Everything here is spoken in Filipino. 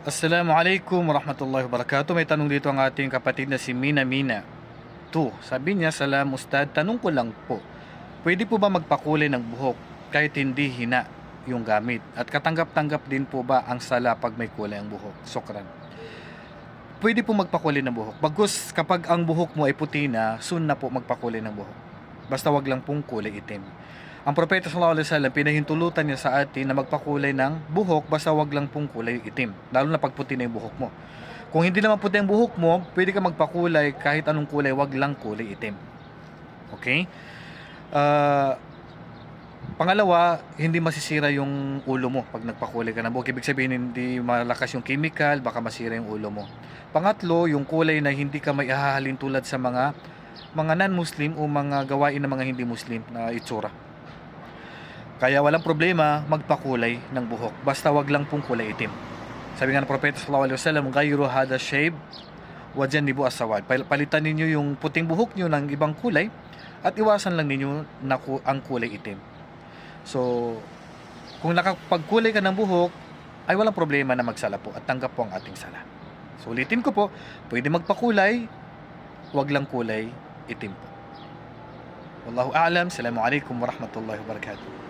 Assalamualaikum warahmatullahi wabarakatuh. May tanong dito ang ating kapatid na si Mina Mina. 2. Sabi niya, Salam Ustad, tanong ko lang po. Pwede po ba magpakulay ng buhok kahit hindi hina yung gamit? At katanggap-tanggap din po ba ang sala pag may kulay ang buhok? Sokran. Pwede po magpakulay ng buhok. Bagus kapag ang buhok mo ay puti na, soon na po magpakulay ng buhok. Basta wag lang pong kulay itim. Ang propeta sallallahu alaihi wasallam pinahintulutan niya sa atin na magpakulay ng buhok basta wag lang pong kulay itim, lalo na pag puti na yung buhok mo. Kung hindi naman puti ang buhok mo, pwede ka magpakulay kahit anong kulay, wag lang kulay itim. Okay? Ah, pangalawa, hindi masisira yung ulo mo pag nagpakulay ka ng buhok. Ibig sabihin, hindi malakas yung chemical, baka masira yung ulo mo. Pangatlo, yung kulay na hindi ka may hahalin tulad sa mga mga non-Muslim o mga gawain ng mga hindi Muslim na itsura. Kaya walang problema magpakulay ng buhok. Basta wag lang pong kulay itim. Sabi nga ng Propeta sallallahu alaihi wasallam, "Ghayru hada shayb wa janibu asawad." Pal- Palitan ninyo yung puting buhok nyo ng ibang kulay at iwasan lang ninyo na ku- ang kulay itim. So, kung nakapagkulay ka ng buhok, ay walang problema na magsala po at tanggap po ang ating sala. So, ulitin ko po, pwede magpakulay, wag lang kulay itim po. Wallahu a'lam. Assalamualaikum warahmatullahi wabarakatuh.